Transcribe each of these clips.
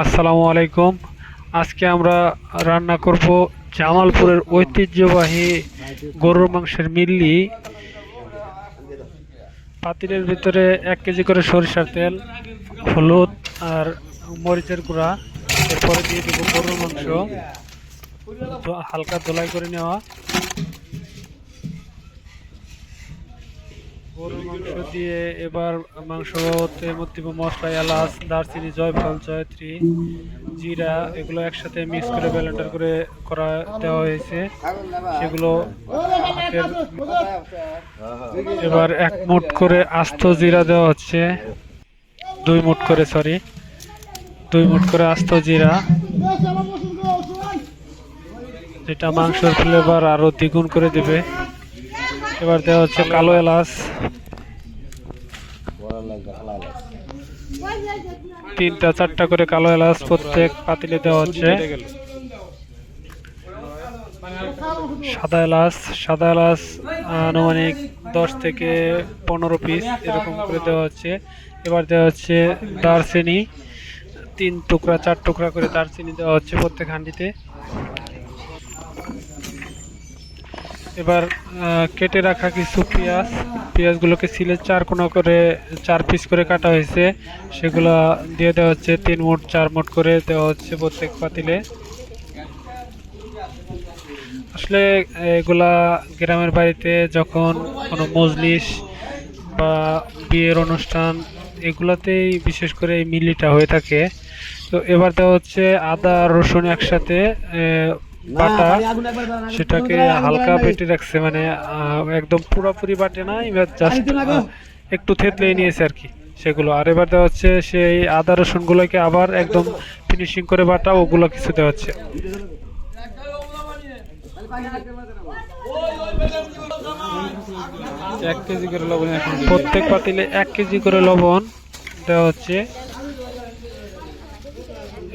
আসসালামু আলাইকুম। আজকে আমরা রান্না করব জামালপুরের ঐতিহ্যবাহী গরুর মাংসের মিল্লি। পাতিলের ভিতরে এক কেজি করে সরিষার তেল, হলুদ আর মরিচের গুঁড়া। এরপরে দিয়ে দেবো গরুর মাংস। হালকা দোলাই করে নেওয়া। গরুর মাংস দিয়ে এবার মাংসতে মধ্যে মশলা, এলাচ, দারচিনি, জয়ফল, জয়ত্রী, জিরা, এগুলো একসাথে মিক্স করে ব্লেন্ডার করে করা, দেওয়া হয়েছে। সেগুলো এবার এক মুঠ করে আস্ত জিরা দেওয়া হচ্ছে। দুই মুঠ করে সরি দুই মুঠ করে আস্ত জিরা। যেটা মাংসের ফ্লেভার আরও দ্বিগুণ করে দেবে। এবার দেওয়া হচ্ছে কালো এলাচ। তিনটা, চারটা করে কালো এলাচ প্রত্যেক পাতিলে দেওয়া হচ্ছে। সাদা এলাচ সাদা এলাচ আনুমানিক দশ থেকে পনেরো পিস এরকম করে দেওয়া হচ্ছে। এবার দেওয়া হচ্ছে দারচিনি। তিন টুকরা, চার টুকরা করে দারচিনি দেওয়া হচ্ছে প্রত্যেক হাঁডিতে। এবার কেটে রাখা কিছু পেঁয়াজ। পেঁয়াজগুলোকে সিলে চার কোনা করে, চার পিস করে কাটা হয়েছে। সেগুলো দিয়ে দেওয়া হচ্ছে তিন মুঠ চার মুঠ করে দেওয়া হচ্ছে প্রত্যেক পাতিলে। আসলে, এগুলা গ্রামের বাড়িতে যখন কোনো মজলিস বা বিয়ের অনুষ্ঠান, এগুলাতেই বিশেষ করে এই মিলিটা হয়ে থাকে। তো এবার দেওয়া হচ্ছে আদা, রসুন একসাথে বাটা সেটাকে হালকা বেটে রাখছে মানে একদম পুরোপুরি বাটে না এবার জাস্ট একটু থেতলে নিয়েছে আর কি সেগুলো। আর এবার দেওয়া হচ্ছে সেই আদা রসুনগুলোকে আবার একদম ফিনিশিং করে বাটা ওগুলো কিছু দেওয়া হচ্ছে। এক কেজি করে লবণ প্রত্যেক পাতিলে এক কেজি করে লবণ দেওয়া হচ্ছে।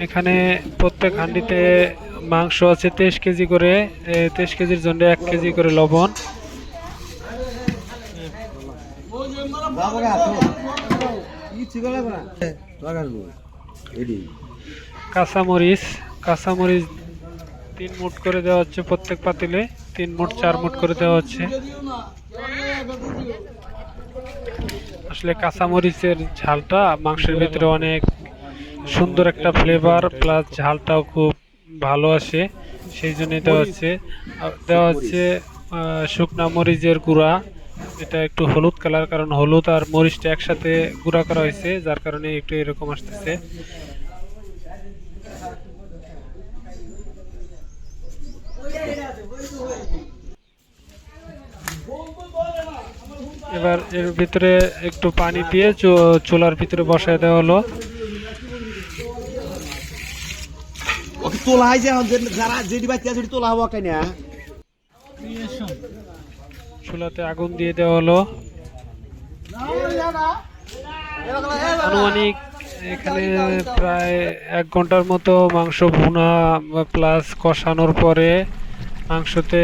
এখানে প্রত্যেক হান্ডিতে মাংস আছে তেইশ কেজি করে তেইশ কেজির জন্য এক কেজি করে লবণ। কাঁচামরিচ কাঁচামরিচ তিন মুঠ করে দেওয়া হচ্ছে প্রত্যেক পাতিলে, তিন মুঠ, চার মুঠ করে দেওয়া হচ্ছে। আসলে কাঁচামরিচের ঝালটা মাংসের ভিতরে অনেক সুন্দর একটা ফ্লেভার প্লাস ঝালটাও খুব ভালো আসে। সেই জন্য দেওয়া হচ্ছে দেওয়া হচ্ছে শুকনা মরিচের গুঁড়া। এটা একটু হলুদ কালার কারণ হলুদ আর মরিচটা একসাথে গুঁড়া করা হয়েছে যার কারণে একটু এরকম আসতেছে। এবার এর ভিতরে একটু পানি দিয়ে চু- চুলার ভিতরে বসায় দেওয়া হলো। ওকে তোলা হয় যে যারা যেটি বাচ্চা সেটি তোলা হব কেন চুলাতে আগুন দিয়ে দেওয়া হলো। আনুমানিক এখানে প্রায় এক ঘণ্টার মতো মাংস ভুনা প্লাস কষানোর পরে মাংসতে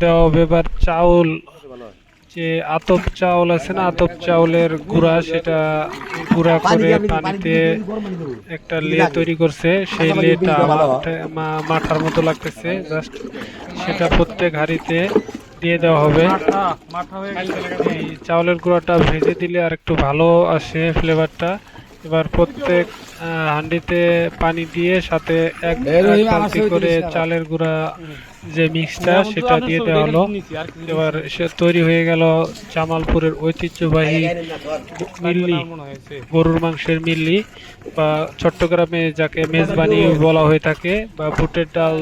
দেওয়া হবে এবার চাউল যে আতপ চাউল আছে না, আতপ চাউলের গুঁড়া সেটা গুঁড়া করে পানিতে একটা লে তৈরি করছে। সেই লেটা মাঠার মতো লাগতেছে। জাস্ট সেটা প্রত্যেক হাঁড়িতে দিয়ে দেওয়া হবে। এই চাউলের গুঁড়াটা ভেজে দিলে আর একটু ভালো আসে ফ্লেভারটা এবার প্রত্যেক আহ, হাঁডিতে পানি দিয়ে সাথে এক এক বালতি করে চালের গুঁড়া যে মিক্সটা সেটা দিয়ে দেওয়া হলো। এবার সে তৈরি হয়ে গেল জামালপুরের ঐতিহ্যবাহী মিল্লি। গরুর মাংসের মিল্লি বা চট্টগ্রামে যাকে মেজবানি বলা হয়ে থাকে বা বুটের ডাল